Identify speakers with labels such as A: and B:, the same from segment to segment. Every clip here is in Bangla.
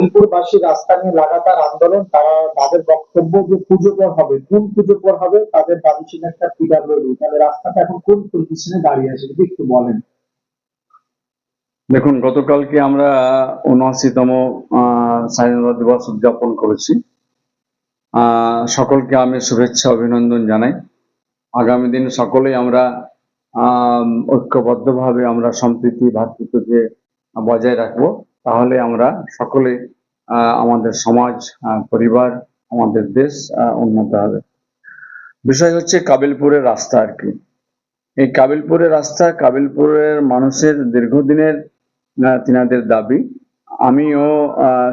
A: কানপুরবাসী রাস্তা নিয়ে লাগাতার আন্দোলন তারা তাদের বক্তব্য যে পুজো পর হবে কোন পুজো পর হবে তাদের দাবি ছিল একটা পিডাব্লিউডি তাহলে রাস্তাটা এখন কোন পজিশনে দাঁড়িয়ে আছে যদি একটু বলেন।
B: দেখুন গতকালকে আমরা উনআশিতম স্বাধীনতা দিবস উদযাপন করেছি। সকলকে আমি শুভেচ্ছা অভিনন্দন জানাই। আগামী দিন সকলেই আমরা আম, ঐক্যবদ্ধভাবে আমরা সম্প্রীতি ভ্রাতৃত্বকে বজায় রাখব। তাহলে আমরা সকলে আমাদের সমাজ পরিবার, আমাদের দেশ উন্নত হবে। বিষয় হচ্ছে কাবিলপুরের রাস্তা আর কি। এই কাবিলপুরের রাস্তা কাবিলপুরের মানুষের দীর্ঘদিনের তিনাদের দাবি। আমিও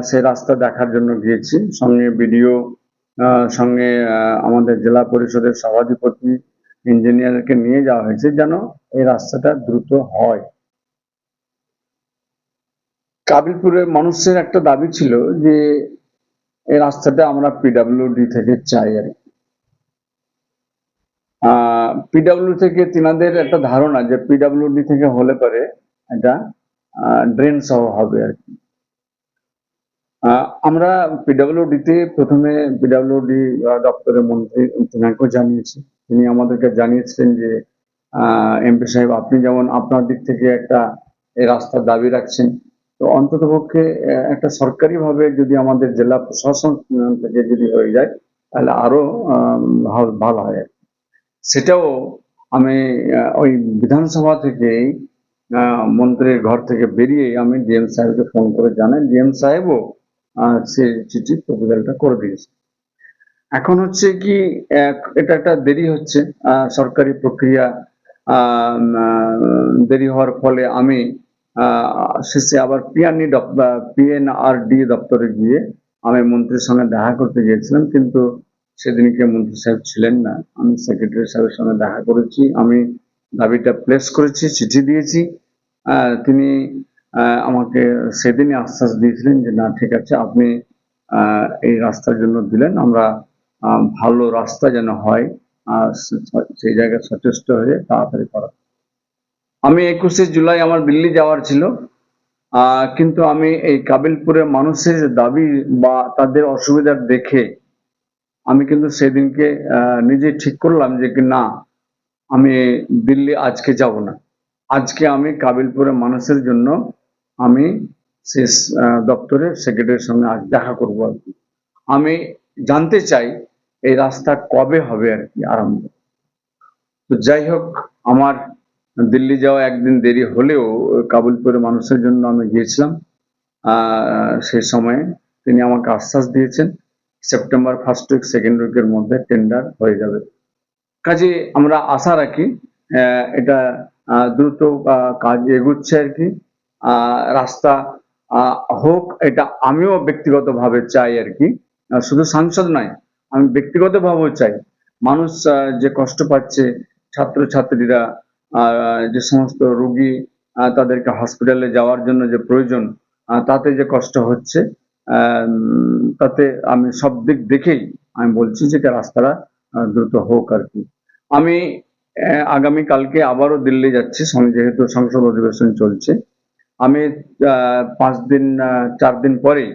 B: সেই রাস্তা দেখার জন্য গিয়েছি। সঙ্গে বিডিও সঙ্গে আমাদের জেলা পরিষদের সভাধিপতি, ইঞ্জিনিয়ারকে নিয়ে যাওয়া হয়েছে যেন এই রাস্তাটা দ্রুত হয়। কাবিলপুরের মানুষের একটা দাবি ছিল যে এই রাস্তাটা আমরা পিডাব্লিউডি থেকে চাই আর পিডাব্লিউ থেকে তিনাদের একটা ধারণা যে পিডাব্লিউডি থেকে হলে পরে এটা ড্রেন সহ হবে আর কি। আমরা পিডাব্লিউডিতে প্রথমে পিডাব্লিউডি দপ্তরের মন্ত্রী তিনাকেও জানিয়েছি। তিনি আমাদেরকে জানিয়েছিলেন যে এমপি সাহেব, আপনি যেমন আপনার দিক থেকে একটা এই রাস্তার দাবি রাখছেন তো অন্তত পক্ষে একটা সরকারি ভাবে যদি আমাদের জেলা প্রশাসন থেকে যদি হয়ে যায়, তাহলে আরও ভালো হয়। সেটাও আমি ওই বিধানসভা থেকেই মন্ত্রীর ঘর থেকে বেরিয়ে আমি ডিএম সাহেবকে ফোন করে জানাই ডিএম সাহেবও সে চিঠি প্রপোজালটা করে দিয়েছে এখন হচ্ছে কি এটা একটা দেরি হচ্ছে সরকারি প্রক্রিয়া দেরি হওয়ার ফলে আমি শেষে আবার পিআরনি পিএনআরডি দপ্তরে গিয়ে আমি মন্ত্রীর সঙ্গে দেখা করতে গিয়েছিলাম, কিন্তু সেদিনকে মন্ত্রী সাহেব ছিলেন না। আমি সেক্রেটারি সাহেবের সঙ্গে দেখা করেছি, আমি দাবিটা প্লেস করেছি, চিঠি দিয়েছি। তিনি আমাকে সেদিনই আশ্বাস দিয়েছিলেন যে, না, ঠিক আছে, আপনি এই রাস্তার জন্য দিলেন, আমরা ভালো রাস্তা যেন হয় সেই জায়গায় সচেষ্ট হয়ে তাড়াতাড়ি করা আমি একুশে জুলাই আমার দিল্লি যাওয়ার ছিল। কিন্তু আমি এই কাবিলপুরের মানুষের দাবি বা তাদের অসুবিধা দেখে আমি কিন্তু সেদিনকে নিজে ঠিক করলাম যে কি না আমি দিল্লি আজকে যাব না। আজকে আমি কাবিলপুরের মানুষের জন্য আমি শেষ আহ, দপ্তরে সেক্রেটারির সঙ্গে আজ দেখা করব আর কি। আমি জানতে চাই এই রাস্তা কবে হবে আর কি আরম্ভ। তো যাই হোক আমার দিল্লি যাওয়া একদিন দেরি হলেও কাবুলপুরের মানুষের জন্য আমি গিয়েছিলাম। সেই সময়ে তিনি আমাকে আশ্বাস দিয়েছেন, সেপ্টেম্বর ফার্স্ট উইক সেকেন্ড উইকের মধ্যে টেন্ডার হয়ে যাবে। কাজে আমরা আশা রাখি এটা দ্রুত কাজ এগুচ্ছে আর কি। রাস্তা হোক, এটা আমিও ব্যক্তিগতভাবে চাই আর কি। শুধু সাংসদ নয়, আমি ব্যক্তিগতভাবেও চাই। মানুষ যে কষ্ট পাচ্ছে, ছাত্রছাত্রীরা যে সমস্ত রোগী তাদেরকে হসপিটালে যাওয়ার জন্য যে প্রয়োজন তাতে যে কষ্ট হচ্ছে তাতে আমি সব দিক দেখেই আমি বলছি যে রাস্তাটা দ্রুত হোক আর কি। আমি আগামী কালকে আবারও দিল্লি যাচ্ছি যেহেতু সংসদ অধিবেশন চলছে। আমি পাঁচ দিন চার দিন পরেই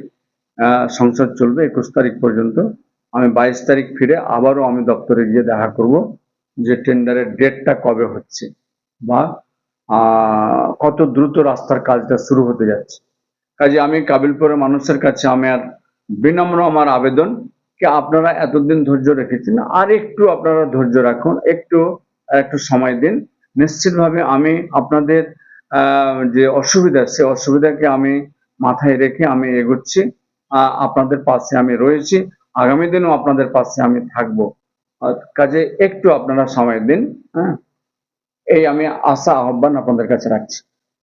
B: সংসদ চলবে, একুশ তারিখ পর্যন্ত। আমি বাইশ তারিখ ফিরে আবারও আমি দপ্তরে গিয়ে দেখা করব যে টেন্ডারের ডেটটা কবে হচ্ছে। বা কত দ্রুত রাস্তার কাজটা শুরু হতে যাচ্ছে। কাজে আমি কাবিলপুরের মানুষের কাছে আমার বিনম্র আমার আবেদন কি আপনারা এতদিন ধৈর্য রেখেছেন? আর একটু আপনারা ধৈর্য রাখুন, একটু একটু সময় দিন। নিশ্চিতভাবে আমি আপনাদের যে অসুবিধা, সে অসুবিধাকে আমি মাথায় রেখে আমি এগোচ্ছি। আপনাদের পাশে আমি রয়েছি। আগামী দিনও আপনাদের পাশে আমি থাকব। কাজে একটু আপনারা সময় দিন হ্যাঁ? এই আমি আশা আহ্বান আপনাদের কাছে রাখছি।